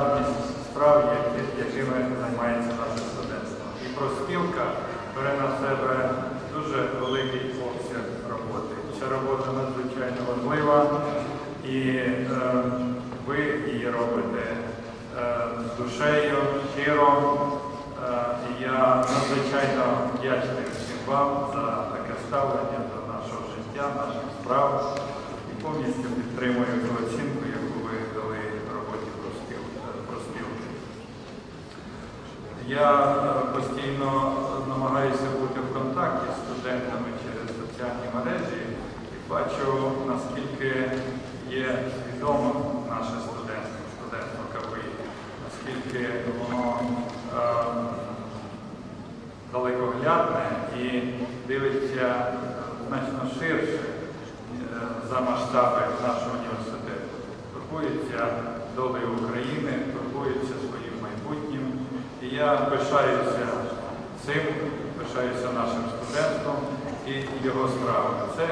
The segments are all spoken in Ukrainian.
ту справ, якими займається наше студентство. І проспілка бере на себе дуже великий обсяг роботи. Ця робота надзвичайно важлива, і е, ви її робите е, з душею, щиро. Е, я надзвичайно вдячний всім вам за таке ставлення до нашого життя, наших справ і повністю підтримую оцінку, яку ви дали роботі проспіл- е, проспілки. Я е, постійно намагаюся бути в контакті з студентами через соціальні мережі і бачу, наскільки є свідомим наше студентство, студентство КПІ, наскільки воно е, далекоглядне і дивиться е, значно ширше е, за масштаби нашого університету. Турбується долею України, турбується своїм майбутнім. І я пишаюся цим, пишаюся нашим студентством і його справами. Це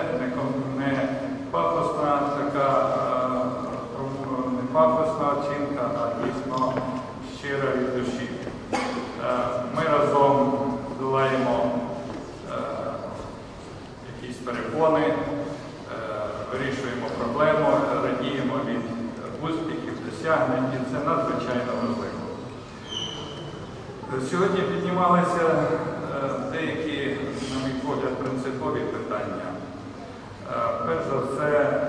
не, пафосна така е, не пафосна оцінка, а дійсно щира від душі. Е, Ми разом долаємо е, якісь перепони, вирішуємо проблему, радіємо від успіхів, досягнень, і це надзвичайно важливо. Сьогодні піднімалися е, деякі, на мій погляд, принципові питання. Е, Перш за все, е,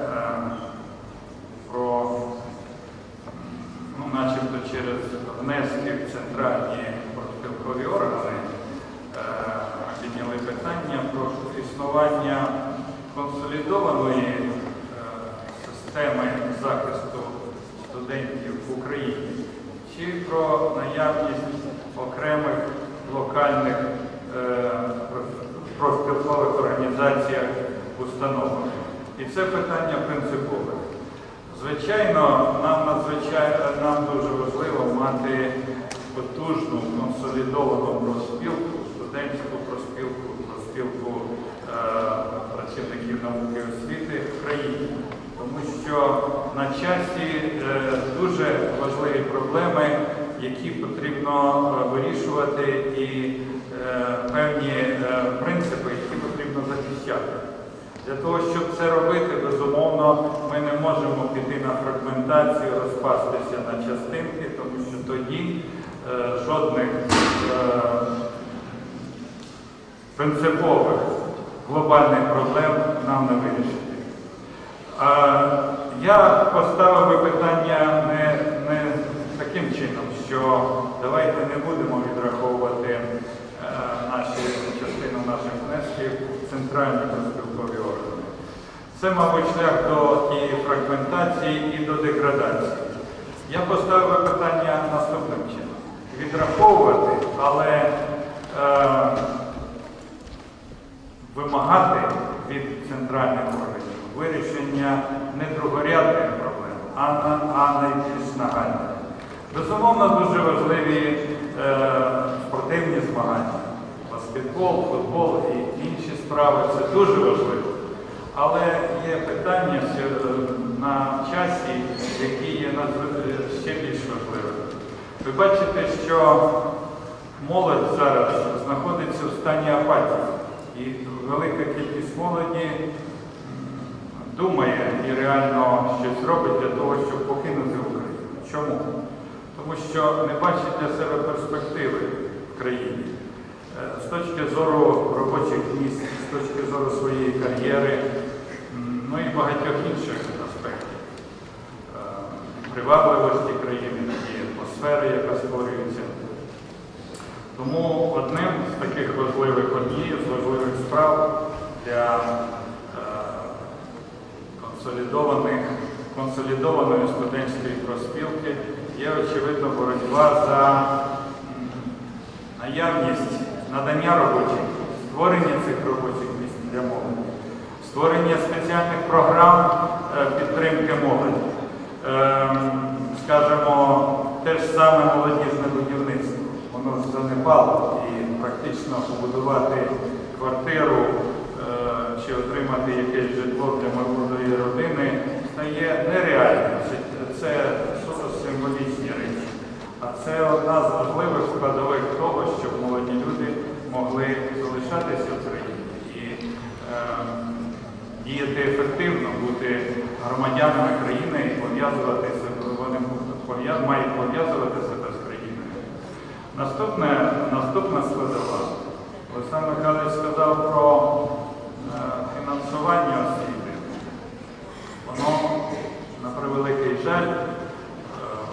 про, ну, начебто через внески в центральні профспілкові органи, підняли питання про існування консолідованої системи захисту студентів в Україні про наявність окремих локальних е, проф- профспілкових організаціях установах. І це питання принципове. Звичайно, нам надзвичайно нам дуже важливо мати потужну консолідовану проспілку, студентську проспілку, проспілку е, працівників науки і освіти в країні. Тому що на часі е, дуже важливі проблеми, які потрібно е, вирішувати, і е, певні е, принципи, які потрібно захищати. Для того, щоб це робити, безумовно, ми не можемо піти на фрагментацію, розпастися на частинки, тому що тоді жодних принципових глобальних проблем нам не вирішити. Я поставив би питання не, не таким чином, що давайте не будемо відраховувати е, наші частину наших внесків в центральні розпілкові органи. Це, мабуть, шлях до тієї фрагментації і до деградації. Я поставив питання наступним чином. Відраховувати, але е, вимагати від центральних органів вирішення не другорядних проблем, а, а найбільш нагальних. Безумовно, дуже важливі е, спортивні змагання. Баскетбол, футбол і інші справи це дуже важливо. Але є питання е, на часі, які є ще більш важливими. Ви бачите, що молодь зараз знаходиться в стані апатії. І велика кількість молоді думає і реально щось робить для того, щоб покинути Україну. Чому? Тому що не бачить для себе перспективи в країні. Е, З точки зору робочих місць, з точки зору своєї кар'єри, ну і багатьох інших аспектів. Е, Привабливості країни, атмосфери, яка створюється. Тому одним з таких важливих однією з важливих справ для е, консолідованих, консолідованої студентської проспілки є очевидно боротьба за наявність надання робочих, створення цих робочих місць для молоді, створення спеціальних програм е, підтримки молоді. Ем, Скажімо, те ж саме молодіжне будівництво. Воно занепало і практично побудувати квартиру е, чи отримати якесь житло для молодої родини стає нереальним. Це, символічні речі. А це одна з важливих складових того, щоб молоді люди могли залишатися в країні і е, діяти ефективно, бути громадянами країни і пов'язувати себе, вони мають пов'язувати себе з країною. Наступне, наступна складова. Олександр Михайлович сказав про е, фінансування освіти. Воно, на превеликий жаль,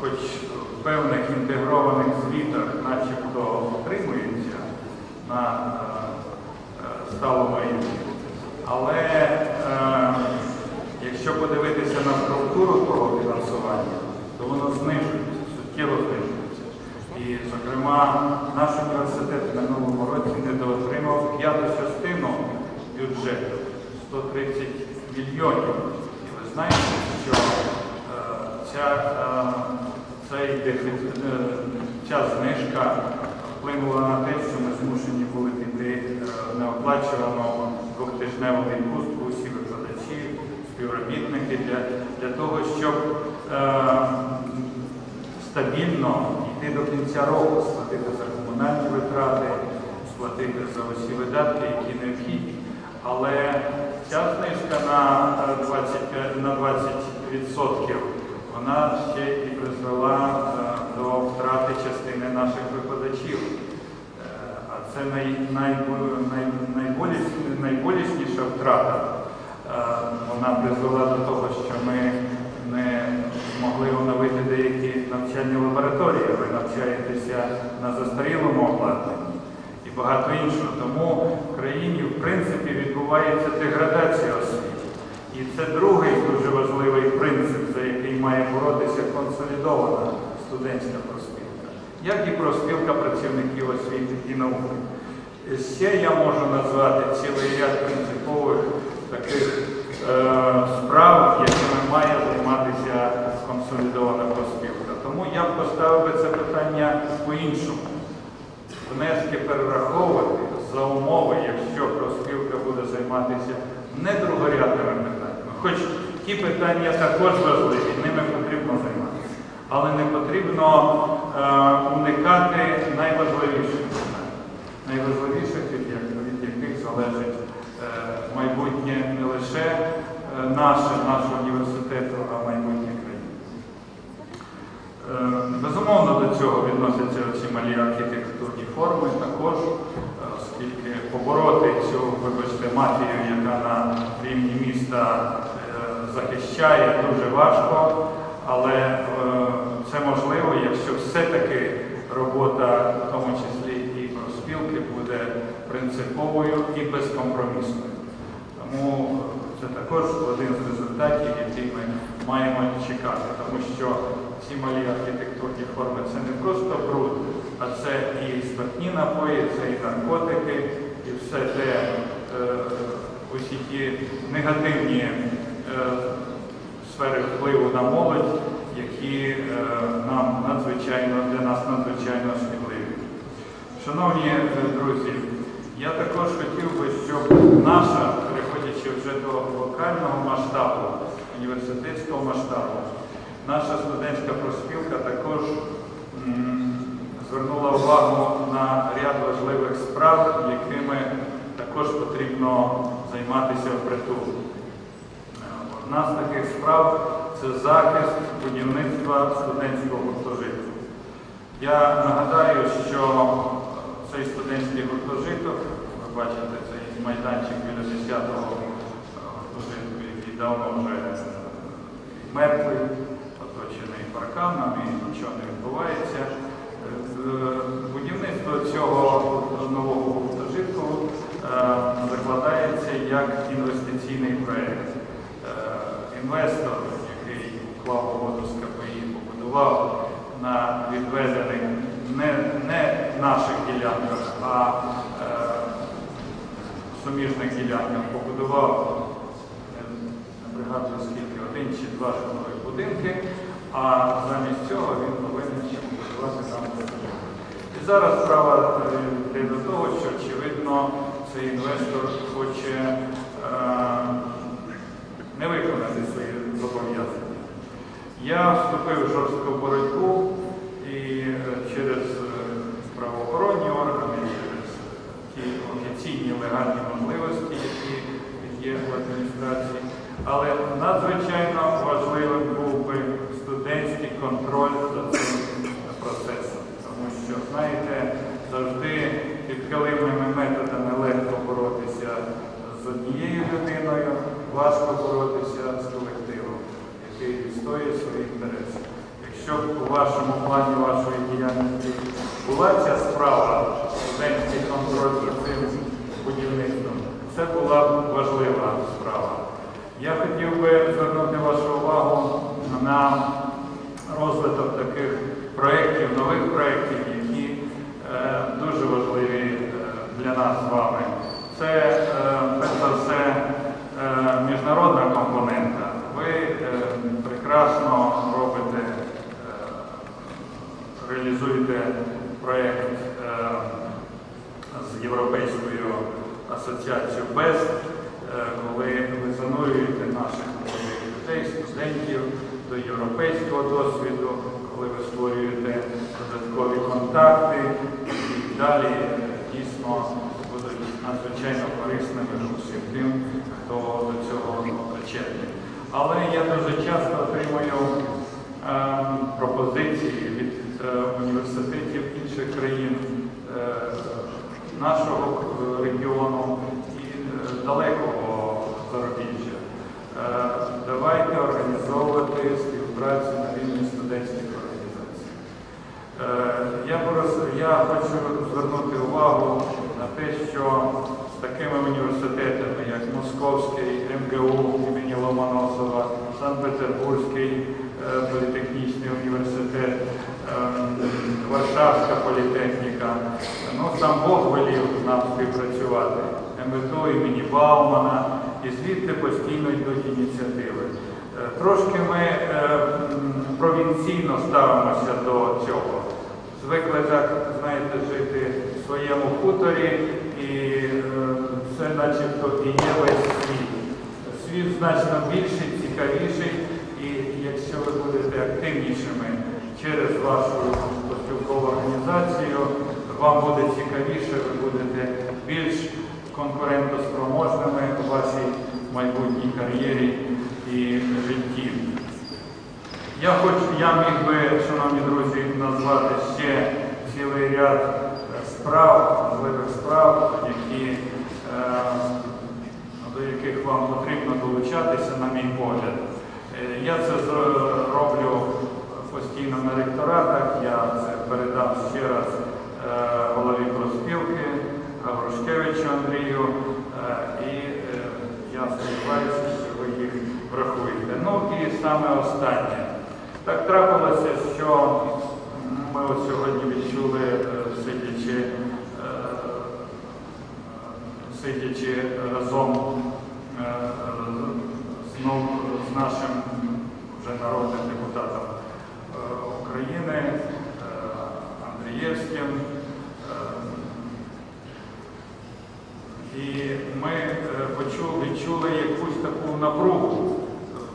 хоч в певних інтегрованих звітах начебто отримується на е, е, сталому рівні. Але е, якщо подивитися на структуру того фінансування, то воно знижується, суттєво знижується. І, зокрема, наш університет в минулому році недоотримав п'яту частину бюджету 130 мільйонів. І ви знаєте, що е, ця, е, цей дефіцит, е, ця знижка вплинула на те, що ми змушені були піти е, неоплачувану двохтижневу відпустку усі викладачі, співробітники для, для того, щоб е, стабільно йти до кінця року, сплатити за комунальні витрати, сплатити за усі видатки, які необхідні. Але ця знижка на е, 25, на 20% вона ще призвела е, до втрати частини наших викладачів. Е, А це най, найбу- най, найболіс- найболісніша втрата. Е, Вона призвела до того, що ми не змогли оновити деякі навчальні лабораторії. Ви навчаєтеся на застарілому обладнанні і багато іншого. Тому в країні, в принципі, відбувається деградація освіти. І це другий дуже важливий принцип, за який має боротися консолідована студентська проспілка, як і проспілка працівників освіти і науки. Ще я можу назвати цілий ряд принципових таких е, справ, якими має займатися консолідована проспілка. Тому я б поставив би це питання по-іншому внески перераховувати за умови, якщо профспілка буде займатися не другорядними питаннями. Хоч ті питання також важливі, ними потрібно займатися. Але не потрібно е, уникати найважливіших питань, найважливіших, від, яких залежить е, майбутнє не лише е, наше, нашого університету, а майбутнє країни. Е, Безумовно, до цього відносяться ці малі архітектурні форми також, е, оскільки побороти цю, вибачте, мафію, яка на рівні міста е, захищає, дуже важко, але е, це можливо, якщо все-таки робота, в тому числі і профспілки, буде принциповою і безкомпромісною. Тому це також один з результатів, який ми маємо чекати, тому що ці малі архітектурні форми це не просто бруд, а це і спиртні напої, це і наркотики, і все те, е, усі ті негативні сфери впливу на молодь, які е, нам надзвичайно для нас надзвичайно шкідливі. Шановні е, друзі, я також хотів би, щоб наша, переходячи вже до локального масштабу, університетського масштабу, наша студентська проспілка також звернула увагу на ряд важливих справ, якими також потрібно займатися впритул. Е, Одна з таких справ це захист будівництва студентського гуртожитку. Я нагадаю, що цей студентський гуртожиток, ви бачите, цей майданчик біля 10-го гуртожитку, який давно вже мертвий, оточений парканом і нічого не відбувається. Е, Будівництво цього нового гуртожитку е, закладається як інвестиційний проєкт. Інвестор, який уклав угоду з КПІ, побудував на відведених не, не наших ділянках, а е, суміжних ділянках побудував згадую скільки, один чи два житлових будинки, а замість цього він повинен ще побудувати там. І зараз справа е, йде до того, що очевидно цей інвестор хоче е, не виконати. Я вступив в жорстку боротьбу і е, через е, правоохоронні органи, через ті офіційні легальні можливості, які є в адміністрації. Але надзвичайно важливим був би студентський контроль за цим процесом. Тому що, знаєте, завжди підкилимними методами легко боротися з однією людиною, важко боротися з колективом, відстоює свої інтереси. Якщо у вашому плані вашої діяльності була ця справа, студентський контроль за цим будівництвом, це була б важлива справа. Я хотів би звернути вашу увагу на розвиток таких проєктів, нових проєктів, які е, дуже важливі е, для нас з вами. Це, е, перш за все, е, міжнародна компонента. Ви е, прекрасно робите, е, реалізуєте проєкт е, з Європейською асоціацією БЕСТ, е, коли ви занурюєте наших молодих людей, студентів до європейського досвіду, коли ви створюєте додаткові контакти і далі дійсно будуть надзвичайно корисними усім тим, хто до цього причетний. Але я дуже часто отримую е, пропозиції від е, університетів інших країн е, нашого е, регіону і е, далекого зарубіжжя. Е, Давайте організовувати співпрацю на рівні студентських організацій. Е, Я, я хочу звернути увагу на те, що з такими університетами, як Московський, МГУ Санкт-Петербурзький е, політехнічний університет, ем, Варшавська політехніка, ну сам Бог велів нам співпрацювати, МВТУ імені Баумана, і звідти постійно йдуть ініціативи. Е, Трошки ми е, провінційно ставимося до цього. Звикли так, знаєте, жити в своєму хуторі, і е, це начебто і є весь світ. Світ значно більший, цікавіший, якщо ви будете активнішими через вашу поспілкову організацію, вам буде цікавіше, ви будете більш конкурентоспроможними у вашій майбутній кар'єрі і житті. Я хочу, я міг би, шановні друзі, назвати ще цілий ряд е, справ, важливих справ, які, е, до яких вам потрібно долучатися, на мій погляд. Е, Я це роблю постійно на ректоратах, я це передам ще раз е, голові проспілки Гаврушкевичу Андрію, е, і я сподіваюся, що ви їх врахуєте. Ну і саме останнє. Так трапилося, що ми от сьогодні відчули, сидячи, сидячи разом е, знов з нашим вже народним депутатом е, України е, Андрієвським. Е, І ми е, почули, відчули якусь таку напругу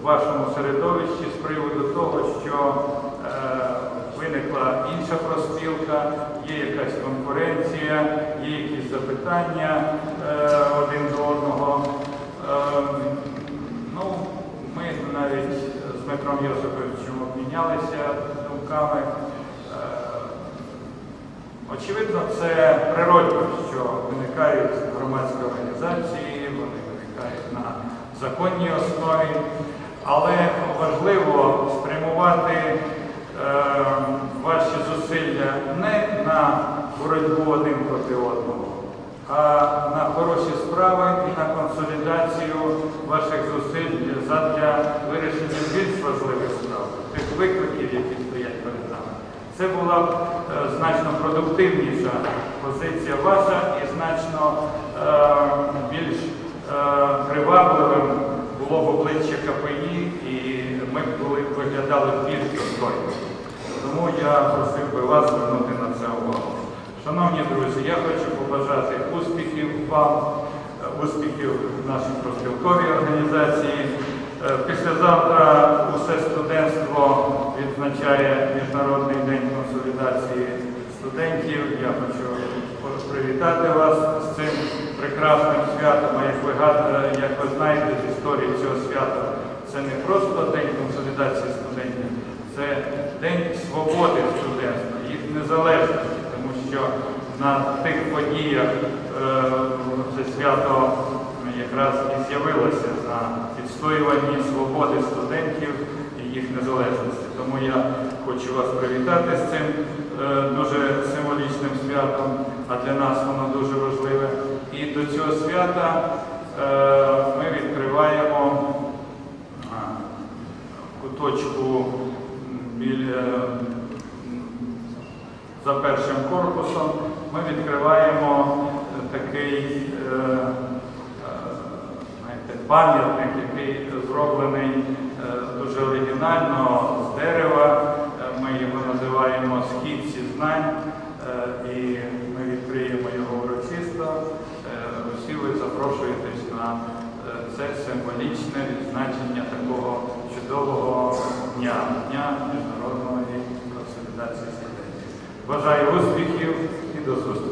в вашому середовищі з приводу того, що е, виникла інша проспілка, є якась конкуренція, є якісь запитання е, один до одного. Е, ну, ми навіть з Дмитром Йосиповичем обмінялися думками. Очевидно, це природно, що виникають громадські організації, вони виникають на законній основі, але важливо спрямувати е, ваші зусилля не на боротьбу один проти одного, а на хороші справи і на консолідацію ваших зусиль задля вирішення більш важливих справ, тих викликів, які стоять перед нами. Це була значно продуктивніша позиція ваша і значно е, більш е, привабливим було б обличчя КПІ і ми були, виглядали більш достойно. Тому я просив би вас звернути на це увагу. Шановні друзі, я хочу побажати успіхів вам, е, успіхів нашій проспілковій організації. Е, Післязавтра усе студентство відзначає Міжнародний день консолідації студентів. Я хочу привітати вас з цим прекрасним святом. А як ви, як ви знаєте з історії цього свята, це не просто день консолідації студентів, це день свободи студентства, їх незалежності, тому що на тих подіях е, це свято якраз і з'явилося на відстоюванні свободи студентів і їх незалежності. Тому я хочу вас привітати з цим е, дуже символічним святом, а для нас воно дуже важливе. І до цього свята е, ми відкриваємо куточку біля за першим корпусом ми відкриваємо такий е, пам'ятник, який зроблений е, дуже оригінально з дерева. Е, Ми його називаємо Східці знань, е, і ми відкриємо його урочисто. Усі ви запрошуєтесь на це символічне відзначення такого чудового дня, дня міжнародної консолідації студентів. Бажаю успіхів і до зустрічі.